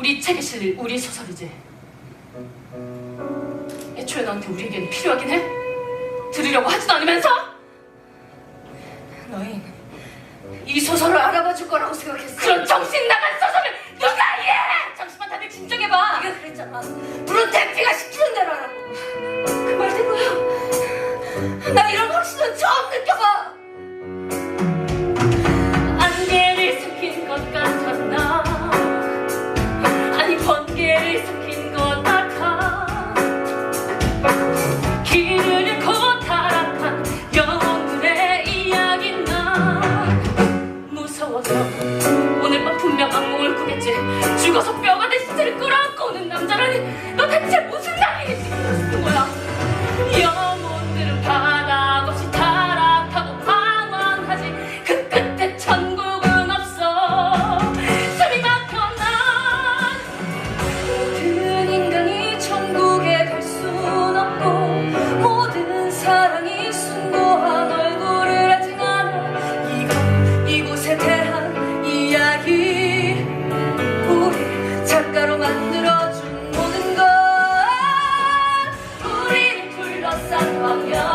우리 책이 실릴 우리 소설이지. 애초에 너한테 우리 에겐 필요하긴 해? 들으려고 하지도 않으면서? 너희 이 소설을 알아봐 줄 거라고 생각했어. 그런 정신 나간 소설을 네 누가 이해해! 잠시만 다들 진정해봐. 네가 그랬잖아. 물론 대피가 시키는 대로 하라고. 그 말대로야. 나 이런 확신은 처음 느껴봐. 무서워서 오늘 밤 분명 악몽을 꾸겠지. 죽어서 뼈가 내 시체를 끌어안고 오는 남자라니 너 대체 무슨 Як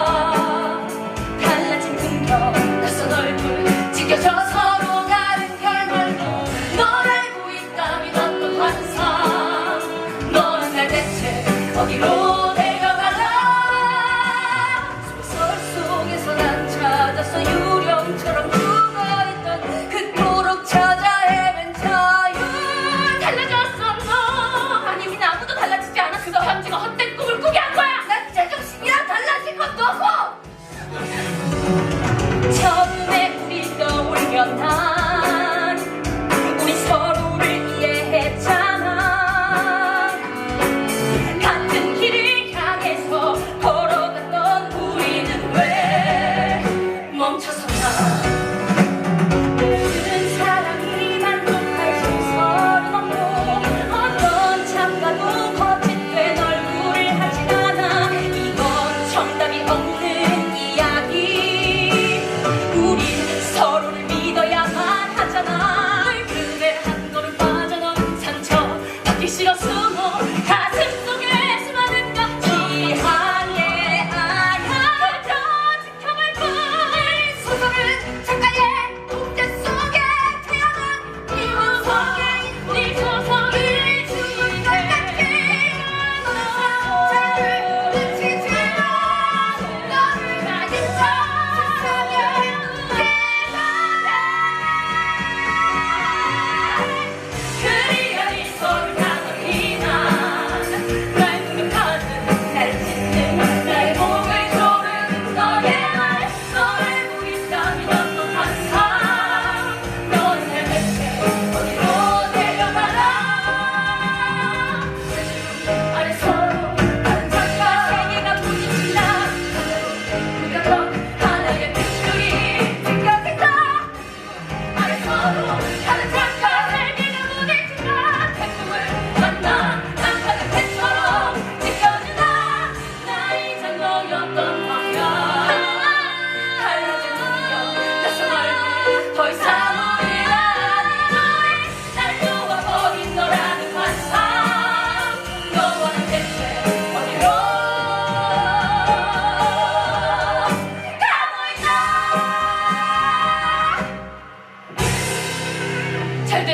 time.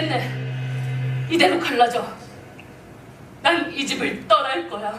되겠네. 이대로 갈라져. 난 이 집을 떠날 거야.